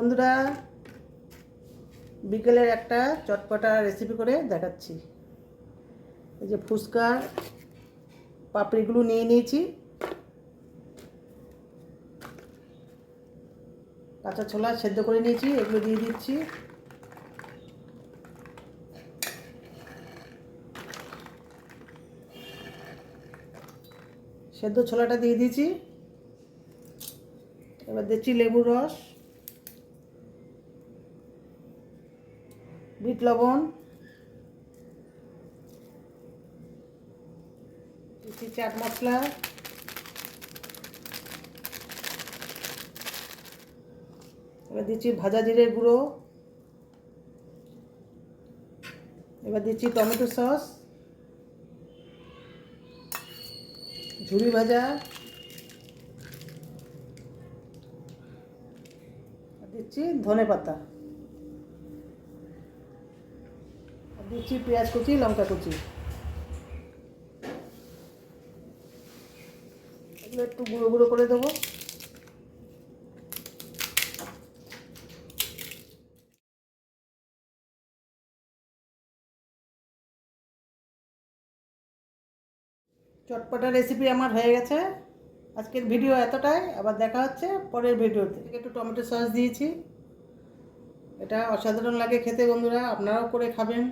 বন্ধুরা, বিকেলের একটা চটপটা রেসিপি করে দেখাচ্ছি। এই যে ফুচকার পাপড়িগুলো নিয়ে নিয়েছি। কাঁচা ছোলা সেদ্ধ করে নিয়েছি, এগুলো দিয়ে দিচ্ছি। সেদ্ধ ছোলাটা দিয়ে দিয়েছি। এবার দিচ্ছি লেবুর রস। বিট লবণ দিচ্ছি চাট মশলা, এবার দিচ্ছি ভাজা জিরের গুঁড়ো, এবার দিচ্ছি টমেটো সস ঝুড়ি ভাজা, দিচ্ছি ধনে পাতা দিচ্ছি পেঁয়াজ কুচি, লঙ্কা কুচি। এগুলো একটু গুঁড়ো গুঁড়ো করে দেবো। চটপটা রেসিপি আমার হয়ে গেছে। আজকের ভিডিও এতটাই। আবার দেখা হচ্ছে পরের ভিডিওতে একটু টমেটো সস দিয়েছি। এটা অসাধারণ লাগে খেতে বন্ধুরা। আপনারাও করে খাবেন।